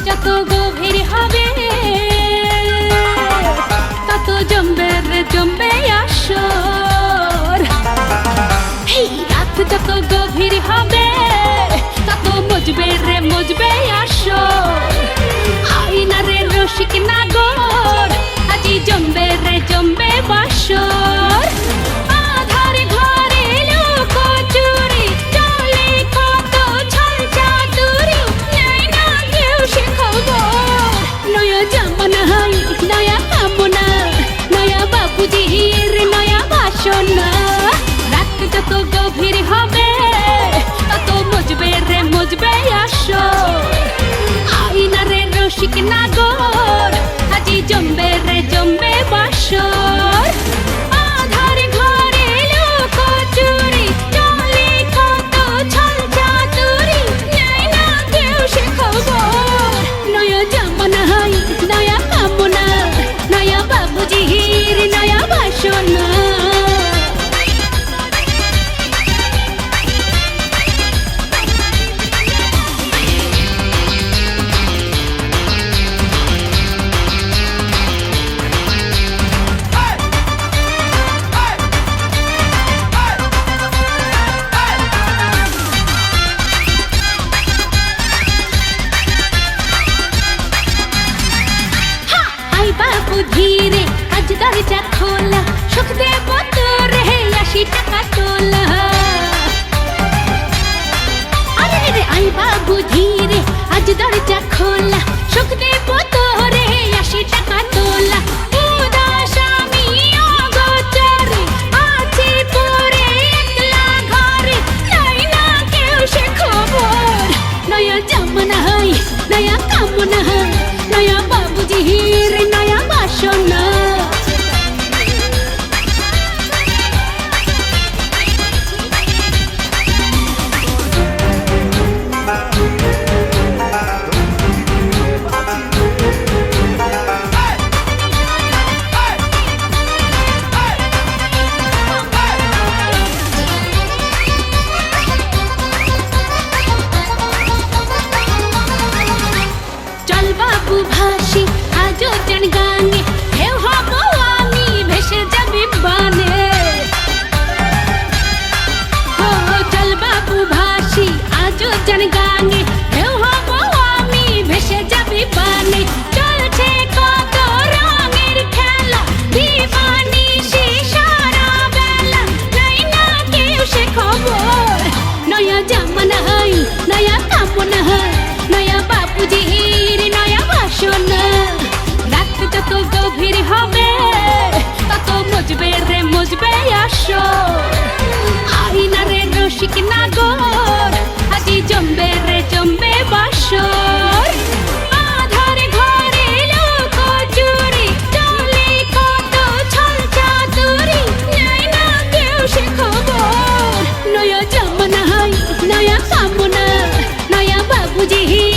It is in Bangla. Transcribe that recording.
যত গভীর হবে। দরজা খোলা সুখ দেব তোর হে আশি টাকা টোলা আরে রে, আইবা বুঝি রে আজ দরজা খোলা সুখ দেব তোর হে আশি টাকা টোলা নয়া কামনা হয়, নয়া বাবুজি হিরে পুনঃ নয়া বাপুজির নয়া বাসন। রাত যত গভীর হবে, তত মজবে রে মজবে আসো আইনারে রসিক না গো বুঝিহি